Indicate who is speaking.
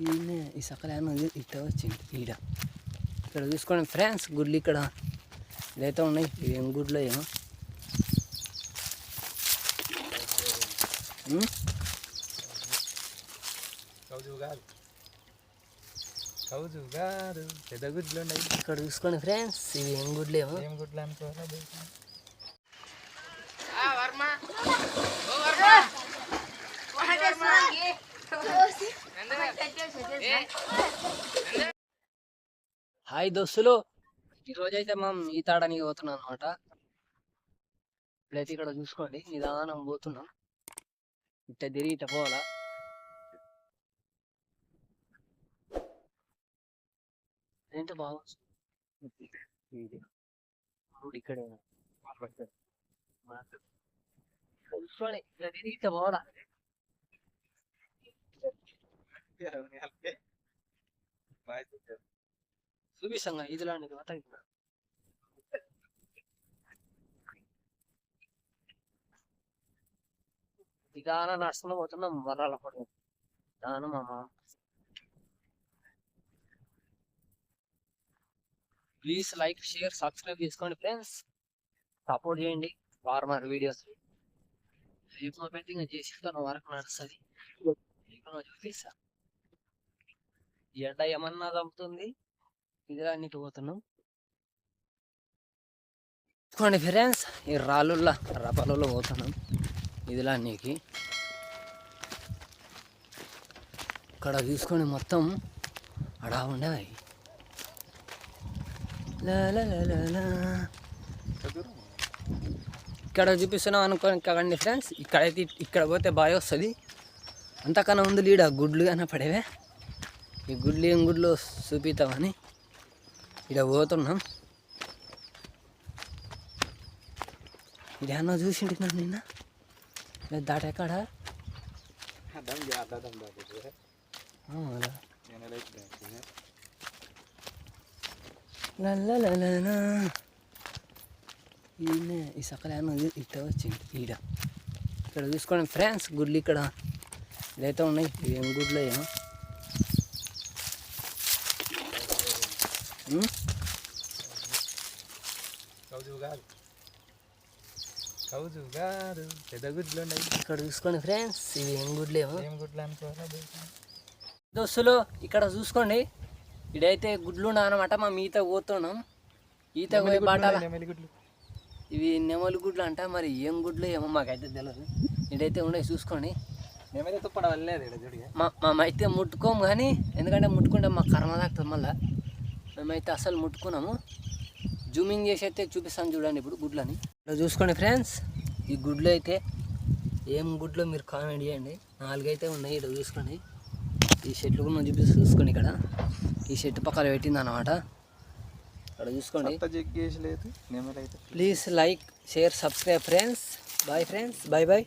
Speaker 1: ఈయన ఈ సకల ఇట్ట వచ్చింది ఈడ ఇక్కడ చూసుకోండి ఫ్రాన్స్ గుడ్లు ఇక్కడ ఇదైతే ఉన్నాయి ఇవి ఏం గుడ్లు ఏమో ఇక్కడ చూసుకోండి ఫ్రాన్స్ ఇవి ఏం గుడ్లు ఏమో
Speaker 2: ఏం గుడ్లు అనుకోరా
Speaker 1: హాయ్ దోస్తులు. ఈరోజు అయితే మనం ఈతాడనికి పోతున్నాం అనమాట ఇప్పుడైతే ఇక్కడ చూసుకోండి నిదానం పోతున్నాం. ఇట్ట తిరిగి ఇట్ట పోవాలా? ఏంటో బాగా ఇక్కడే చూసుకోండి ఇట్లా తిరిగి ఇట్ట పోవాలా? చూపిస్తాం ఇదిలా నీకు మొత్తం ఇక్కడ. నిదాన పోతున్నాం వరాల పడి దాను మామ. ప్లీజ్ లైక్ షేర్ సబ్స్క్రైబ్ చేసుకోండి ఫ్రెండ్స్. సపోర్ట్ చేయండి. Farmer videos. రేపు చేసి తన వరకు నడుస్తుంది. చూపిస్తా ఎండ ఏమన్నా తగ్గుతుంది? ఇది అన్నిటి పోతున్నాం. చూడండి ఫ్రెండ్స్ ఈ రాళ్ళుల రపలలో పోతున్నాం. ఇదిలా నీకి. ఇక్కడ చూసుకొని మొత్తం అడా ఉండేవి. ఇక్కడ చూపిస్తున్నాం అనుకోని కదండి ఫ్రెండ్స్ ఇక్కడైతే ఇక్కడ పోతే బాగా వస్తుంది. అంతకన్నా ఉంది లీడ గుడ్లు కన్నా పడేవే ఈ గుడ్లు ఏం గుడ్లు చూపిస్తామని ఇక్కడ పోతున్నాం. ఇదేమన్నా చూసిండి నన్ను నిన్న?
Speaker 2: దాటి.
Speaker 1: ఈయన ఈ సకల ఇట్ట వచ్చింది ఈడ. ఇక్కడ చూసుకోండి ఫ్రాన్స్ గుడ్లు ఇక్కడ. ఇదైతే ఉన్నాయి ఏం గుడ్లు ఏమో.
Speaker 2: కౌజు కౌజు పెద్ద గుడ్లు ఉన్నాయి.
Speaker 1: ఇక్కడ చూసుకోండి ఫ్రాన్స్ ఇవి ఏం గుడ్లు ఏమో
Speaker 2: ఏం గుడ్లు అనుకోరా
Speaker 1: దోస్తులు ఇక్కడ చూసుకోండి. ఇడైతే గుడ్లు ఉన్నాయన్నమాట మా ఈత పోతున్నాం. ఈత పోయే బాటాల. ఇవి నెమలి గుడ్లు అంట మరి ఏం గుడ్లు ఏమో మాకైతే తెలియదు ఇడైతే ఉన్నాయి చూసుకోండి.
Speaker 2: నెమలి తుప్పడ చూడిగా
Speaker 1: మా మేమైతే ముట్టుకోము కానీ ఎందుకంటే ముట్టుకుంటే మా కర్మ తాకుతుంది మళ్ళా. మేమైతే అసలు ముట్టుకున్నాము. జూమింగ్ చేసి అయితే చూపిస్తాను చూడండి ఇప్పుడు గుడ్లని. ఇక్కడ చూసుకోండి ఫ్రెండ్స్. ఈ గుడ్లు అయితే ఏం గుడ్లో మీరు కామెంట్ చేయండి. నాలుగైతే ఉన్నాయి ఇక్కడ చూసుకోండి. ఈ షెట్లు కూడా చూపిస్తే చూసుకోండి ఇక్కడ. ఈ షెట్ పక్కన పెట్టింది అనమాట ఇక్కడ చూసుకోండి. Please like share subscribe friends. Bye friends. Bye bye.